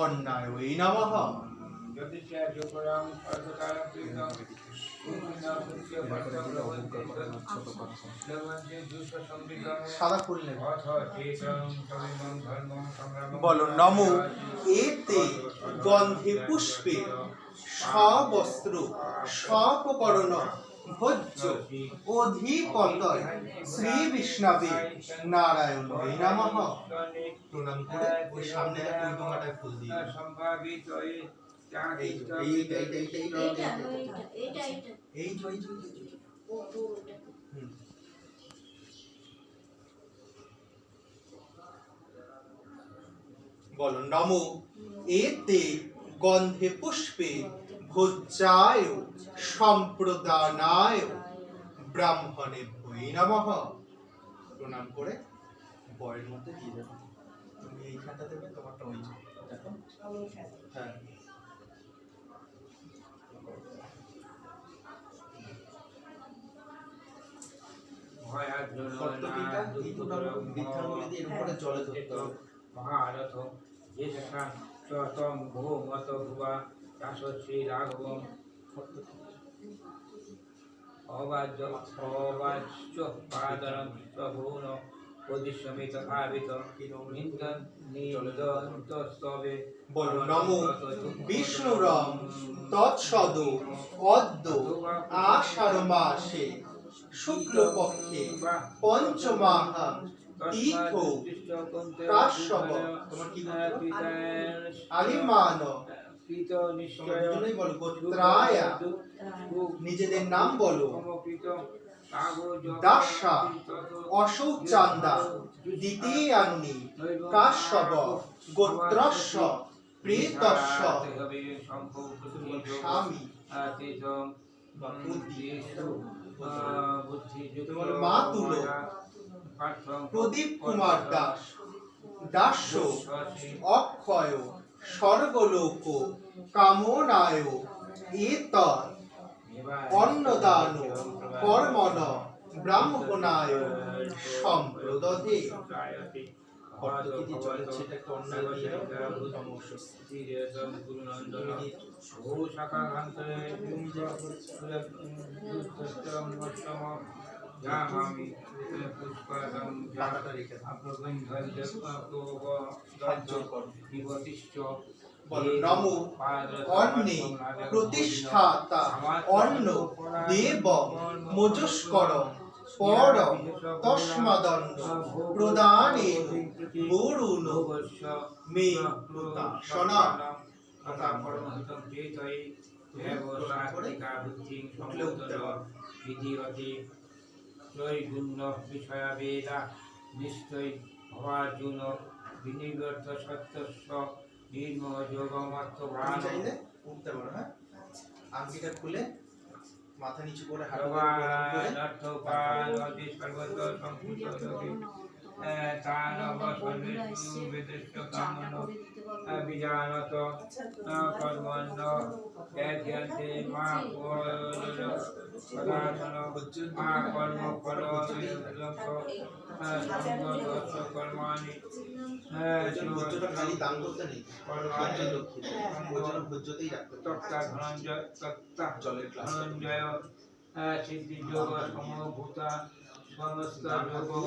অন্যায় নমঃ সাদা নেবে বলো নম। এতে গন্ধে পুষ্পে সবস্ত্র সপকরণ ভোজ্য অধিপতয় শ্রী বিষ্ণবে নারায়ণ প্রণাম করে ওই সামনে ফুল দিয়ে। বলো, নম এতে গন্ধে পুষ্পে ভোজ্যায় সম্প্রদানায় ব্রাহ্মণে ভৈ নমঃ। প্রণাম করে বয়ের মধ্যে দিয়ে দেবে। তুমি এইখানটা দেবে তোমারটা ওই যে, দেখো। হ্যাঁ। জলে ধরতে হবে। মহারথ যে শাখা চতম ভো মত ভুবা ভাবিত নিন্দন্তস্তবে বিষ্ণুরম তৎসদ অদ্য আষাঢ় মাসে শুক্লপক্ষে পঞ্চমাহা তীর্থ কাশ্যপ আলিমান কৃত নিশ্চয় বলো গোত্রায়া নিজেদের নাম বলো। দাসা অশৌচান্দা দ্বিতীয়ান্নি কাশ্যপ গোত্রস্য প্রেতস্য স্বামী। বা বুদ্ধি। তোমার মা তুলো। প্রদীপ কুমার দাস। দাস্য অক্ষয় স্বর্গলোক কামনায় এতর অন্নদান কর্মণ ব্রাহ্মণায় সম্প্রদধে। ভর্তকিটি টাকাটা রেখে দাও। সাহায্য করো। বলো নম অন্নে প্রতিষ্ঠাতা অন্ন দেব মজস্কর পর তস্মাদন্ন প্রদানে বরুণ মে প্রদাসনা বিষয়া বেদা নিশ্চয় হওয়ার বিনিবর্ত সত্যস্ব নির্ম যোগমাত্র প্রাণ চাইলে উঠতে পারো হ্যাঁ? আংটিটা খুলে মাথা নিচু করে হাঁটু সর্বত্র বিজানত কর্মণ্য ধ্যান্তে মা পদার্থন মা কর্ম ফল কর্মাণি। তক্তা ধনঞ্জয় ধনঞ্জয় সিদ্ধি যোগ সমভূতা সমস্ত যোগ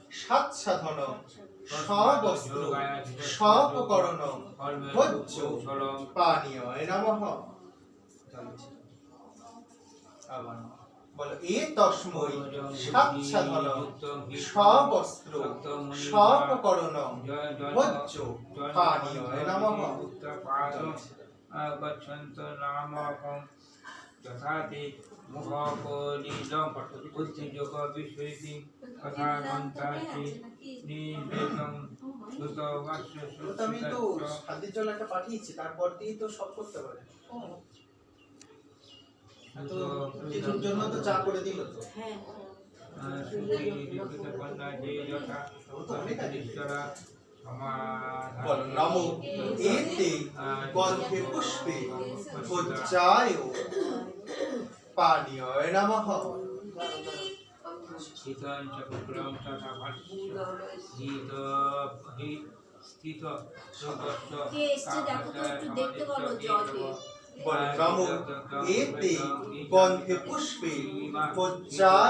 সাচ্ছাধন সবস্ত্র সপকরণ ভোজ্য পানীয় নমঃ আবার বলো এ তস্মৈ সাচ্ছাধন সবস্ত্র সপকরণ ভোজ্য পানীয় নমঃ গচ্ছন্ত নামকম যথাতে মুখকলিলম বুদ্ধিযোগ বিষয়টি তথা মন্তাসি নিবেদন সুত আমি তো শান্তির জন্য একটা পাঠিয়েছি তারপর দিয়ে তো সব করতে পারে। তো কিছুর জন্য তো চা করে দিল তো। বলো নমো এতে গন্ধে পুষ্পে ভোজ্যায় পানীয় নমঃ স্থিত নমো এতে গন্ধে পুষ্পে ভোজ্যায়